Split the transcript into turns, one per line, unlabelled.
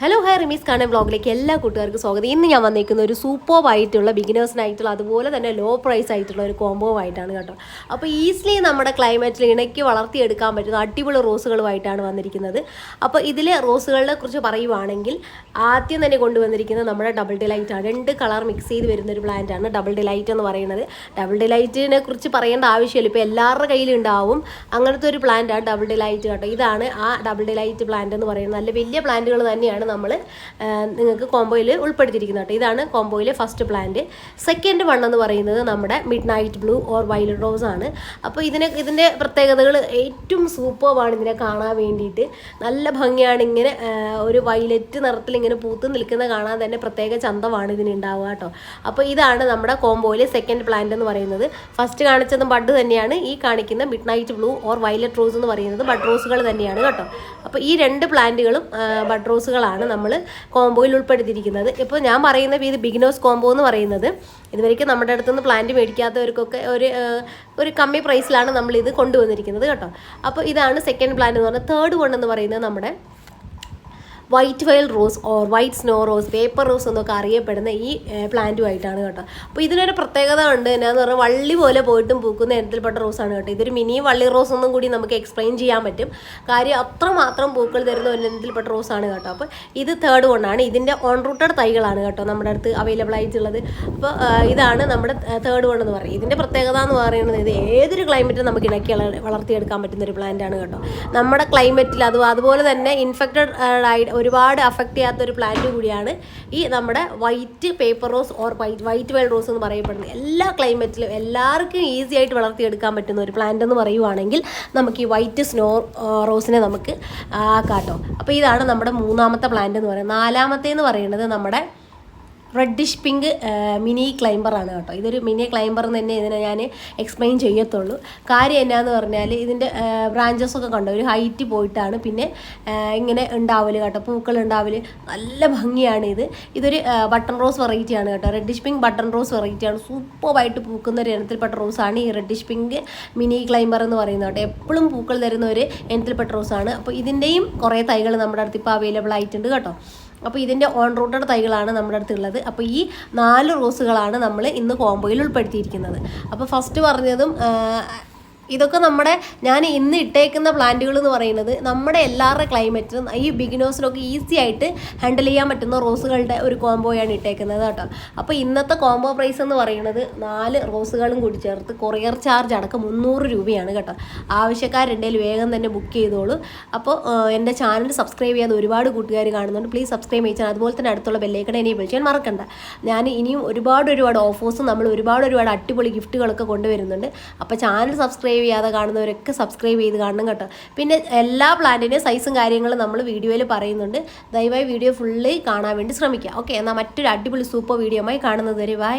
Hello hi റിമീസ് കാണാൻ വ്ളോഗിലേക്ക് എല്ലാ കൂട്ടുകാർക്കും സ്വാഗതം. ഇന്ന് ഞാൻ വന്നിരിക്കുന്ന ഒരു സൂപ്പർ ആയിട്ടുള്ള ബിഗിനേഴ്സിനായിട്ടുള്ള അതുപോലെ തന്നെ ലോ പ്രൈസ് ആയിട്ടുള്ള ഒരു കോംബോ ആയിട്ടാണ് കേട്ടോ. അപ്പോൾ ഈസിലി നമ്മുടെ ക്ലൈമറ്റിൽ ഇണക്കി വളർത്തിയെടുക്കാൻ പറ്റുന്ന അടിപൊളി റോസുകളുമായിട്ടാണ് വന്നിരിക്കുന്നത്. അപ്പോൾ ഇതിലെ റോസുകളെ കുറിച്ച് പറയുവാണെങ്കിൽ ആദ്യം തന്നെ കൊണ്ടുവന്നിരിക്കുന്നത് നമ്മുടെ ഡബിൾ ഡിലൈറ്റ് ആണ്. രണ്ട് കളർ മിക്സ് ചെയ്ത് വരുന്ന ഒരു പ്ലാന്റ് ആണ് ഡബിൾ ഡിലൈറ്റ് എന്ന് പറയുന്നത്. ഡബിൾ ഡിലൈറ്റിനെ കുറിച്ച് പറയേണ്ട ആവശ്യമില്ല. ഇപ്പോൾ എല്ലാവരുടെ കയ്യിലും ഉണ്ടാവും. അങ്ങനത്തെ ഒരു പ്ലാന്റ് ആണ് ഡബിൾ ഡിലൈറ്റ് കേട്ടോ. ഇതാണ് ആ ഡബിൾ ഡിലൈറ്റ് പ്ലാന്റ് എന്ന് പറയുന്നത്. നല്ല വലിയ പ്ലാന്റുകൾ തന്നെയാണ് നമ്മൾ നിങ്ങൾക്ക് കോംബോയിൽ ഉൾപ്പെടുത്തിയിരിക്കുന്നത് കേട്ടോ. ഇതാണ് കോംബോയിലെ ഫസ്റ്റ് പ്ലാന്റ് സെക്കൻഡ് വൺ എന്ന് പറയുന്നത് നമ്മുടെ midnight blue or violet rose ആണ്. അപ്പോൾ ഇതിനെ ഇതിന്റെ പ്രത്യേകതകൾ ഏറ്റവും സൂപ്പർവാണ് ഇതിനെ കാണാൻ വേണ്ടിയിട്ട്. നല്ല ഭംഗിയാണ് ഇങ്ങനെ ഒരു വൈലറ്റ് നിറത്തിൽ ഇങ്ങനെ പൂത്ത് നിൽക്കുന്ന കാണാൻ തന്നെ പ്രത്യേക ചന്തമാണ് ഇതിന് ഉണ്ടാവുക കേട്ടോ. അപ്പോൾ ഇതാണ് നമ്മുടെ കോംബോയിലെ സെക്കൻഡ് പ്ലാന്റ് എന്ന് പറയുന്നത്. ഫസ്റ്റ് കാണിച്ചതും ബഡ് തന്നെയാണ്. ഈ കാണിക്കുന്ന midnight blue or violet rose എന്ന് പറയുന്നത് ബഡ് റോസുകൾ തന്നെയാണ് കേട്ടോ. അപ്പോൾ ഈ രണ്ട് പ്ലാന്റുകളും ബഡ് റോസുകളാണ് നമ്മൾ കോംബോയിൽ ഉൾപ്പെടുത്തിയിരിക്കുന്നത്. ഇപ്പോൾ ഞാൻ പറയുന്ന ഇത് ബിഗിനോസ് കോംബോ എന്ന് പറയുന്നത്. ഇതുവരേക്കും നമ്മുടെ അടുത്തുനിന്ന് പ്ലാന്റ് മേടിക്കാത്തവർക്കൊക്കെ ഒരു ഒരു കമ്മി പ്രൈസിലാണ് നമ്മൾ ഇത് കൊണ്ടുവന്നിരിക്കുന്നത് കേട്ടോ. അപ്പോൾ ഇതാണ് സെക്കൻഡ് പ്ലാന്റ് എന്ന് പറഞ്ഞാൽ തേർഡ് വൺ എന്ന് പറയുന്നത് നമ്മുടെ വൈറ്റ് വയൽ rose or white snow rose paper rose എന്നൊക്കെ അറിയപ്പെടുന്ന ഈ പ്ലാന്റുമായിട്ടാണ് കേട്ടോ. അപ്പോൾ ഇതിനൊരു പ്രത്യേകത ഉണ്ട് എന്നാന്ന് പറഞ്ഞാൽ വള്ളി പോലെ പോയിട്ടും പൂക്കുന്ന ഇനത്തിൽപ്പെട്ട റോസാണ് കേട്ടോ. ഇതൊരു മിനി വള്ളി റോസ് ഒന്നും കൂടി നമുക്ക് എക്സ്പ്ലെയിൻ ചെയ്യാൻ പറ്റും. കാര്യം അത്രമാത്രം പൂക്കൾ തരുന്ന ഒരു ഇനത്തിൽപ്പെട്ട റോസാണ് കേട്ടോ. അപ്പോൾ ഇത് തേർഡ് വണ്ണാണ് ഇതിന്റെ ഓൺ റൂട്ടഡ് തൈകളാണ് കേട്ടോ നമ്മുടെ അടുത്ത് അവൈലബിൾ ആയിട്ടുള്ളത്. അപ്പോൾ ഇതാണ് നമ്മുടെ തേർഡ് വൺ എന്ന് പറയുന്നത്. ഇതിന്റെ പ്രത്യേകത എന്ന് പറയുന്നത് ഇത് ഏതൊരു ക്ലൈമറ്റും നമുക്ക് ഇണക്കി വള- വളർത്തിയെടുക്കാൻ പറ്റുന്ന ഒരു പ്ലാന്റ് ആണ് കേട്ടോ. നമ്മുടെ ക്ലൈമറ്റിൽ അത് അതുപോലെ തന്നെ ഇൻഫെക്റ്റഡ് ആയി ഒരുപാട് അഫക്റ്റ് ചെയ്യാത്ത ഒരു പ്ലാന്റ് കൂടിയാണ് ഈ നമ്മുടെ white paper rose or white white well rose എന്ന് പറയപ്പെടുന്നത്. എല്ലാ ക്ലൈമറ്റിലും എല്ലാവർക്കും ഈസി ആയിട്ട് വളർത്തിയെടുക്കാൻ പറ്റുന്ന ഒരു പ്ലാന്റ് എന്ന് പറയുവാണെങ്കിൽ നമുക്ക് ഈ വൈറ്റ് സ്നോ റോസിനെ നമുക്ക് ആക്കാട്ടോ അപ്പോൾ ഇതാണ് നമ്മുടെ മൂന്നാമത്തെ പ്ലാന്റ് എന്ന് പറയുന്നത്. നാലാമത്തെ എന്ന് പറയുന്നത് നമ്മുടെ റെഡിഷ് പിങ്ക് മിനി ക്ലൈംബറാണ് കേട്ടോ. ഇതൊരു മിനി ക്ലൈംബർ എന്ന് തന്നെ ഇതിനെ ഞാൻ എക്സ്പ്ലെയിൻ ചെയ്യത്തുള്ളൂ. കാര്യം എന്നാന്ന് പറഞ്ഞാൽ ഇതിന്റെ ബ്രാഞ്ചസ് ഒക്കെ കണ്ടോ? ഒരു ഹൈറ്റ് പോയിട്ടാണ്. പിന്നെ ഇങ്ങനെ ഉണ്ടാവൽ കേട്ടോ. പൂക്കൾ ഉണ്ടാവൽ. നല്ല ഭംഗിയാണ് ഇത്. ഇതൊരു ബട്ടൺ റോസ് വെറൈറ്റി ആണ് കേട്ടോ. Reddish pink button rose variety ആണ്. സൂപ്പറായിട്ട് പൂക്കുന്ന ഒരു ഇനത്തിൽപ്പെട്ട റോസാണ് ഈ റെഡിഷ് പിങ്ക് മിനി ക്ലൈംബർ എന്ന് പറയുന്നത് കേട്ടോ. എപ്പോഴും പൂക്കൾ തരുന്ന ഒരു ഇനത്തിൽപ്പെട്ട റോസാണ് അപ്പോൾ ഇതിന്റെയും കുറേ തൈകൾ നമ്മുടെ അടുത്ത് ഇപ്പോൾ അവൈലബിൾ ആയിട്ടുണ്ട് കേട്ടോ. അപ്പോൾ ഇതിന്റെ ഓൺ റൂട്ടഡ് തൈകളാണ് നമ്മുടെ അടുത്തുള്ളത് അപ്പോൾ ഈ നാല് റോസുകളാണ് നമ്മൾ ഇന്ന് കോംബോയിൽ ഉൾപ്പെടുത്തിയിരിക്കുന്നത്. അപ്പോൾ ഫസ്റ്റ് പറഞ്ഞതും ഇതൊക്കെ നമ്മുടെ ഞാൻ ഇന്ന് ഇട്ടേക്കുന്ന പ്ലാന്റുകൾ എന്ന് പറയുന്നത് നമ്മുടെ എല്ലാവരുടെ ക്ലൈമറ്റിനും ഈ ബിഗിനേഴ്സിനൊക്കെ ഈസി ആയിട്ട് ഹാൻഡിൽ ചെയ്യാൻ പറ്റുന്ന റോസുകളുടെ ഒരു കോംബോയാണ് ഇട്ടേക്കുന്നത് കേട്ടോ. അപ്പോൾ ഇന്നത്തെ കോംബോ പ്രൈസ് എന്ന് പറയുന്നത് നാല് റോസുകളും കൂടി ചേർത്ത് കൊറിയർ ചാർജ് അടക്കം മുന്നൂറ് രൂപയാണ് കേട്ടോ. ആവശ്യക്കാരുണ്ടെങ്കിൽ വേഗം തന്നെ ബുക്ക് ചെയ്തോളൂ. അപ്പോൾ എന്റെ ചാനൽ സബ്സ്ക്രൈബ് ചെയ്യാതെ ഒരുപാട് കൂട്ടുകാർ കാണുന്നുണ്ട്. പ്ലീസ് സബ്സ്ക്രൈബ് ചെയ്യിച്ചാൽ അതുപോലെ തന്നെ അടുത്തുള്ള ബെല്ലേക്കടെ എന്നെ വിളിച്ചാൽ മറക്കണ്ട. ഞാൻ ഇനിയും ഒരുപാട് ഒരുപാട് ഓഫേഴ്സും നമ്മൾ ഒരുപാട് ഒരുപാട് അടിപൊളി ഗിഫ്റ്റുകളൊക്കെ കൊണ്ടുവരുന്നുണ്ട്. അപ്പോൾ ചാനൽ സബ്സ്ക്രൈബ് ചെയ്യാതെ കാണുന്നവരൊക്കെ സബ്സ്ക്രൈബ് ചെയ്ത് കാണണം കേട്ടോ. പിന്നെ എല്ലാ പ്ലാന്റിന്റെയും സൈസും കാര്യങ്ങളും നമ്മൾ വീഡിയോയിൽ പറയുന്നുണ്ട്. ദയവായി വീഡിയോ ഫുള്ളി കാണാൻ വേണ്ടി ശ്രമിക്കുക. ഓക്കെ എന്നാൽ മറ്റൊരു അടിപൊളി സൂപ്പർ വീഡിയോയുമായി കാണുന്നത് വരെ. ബൈ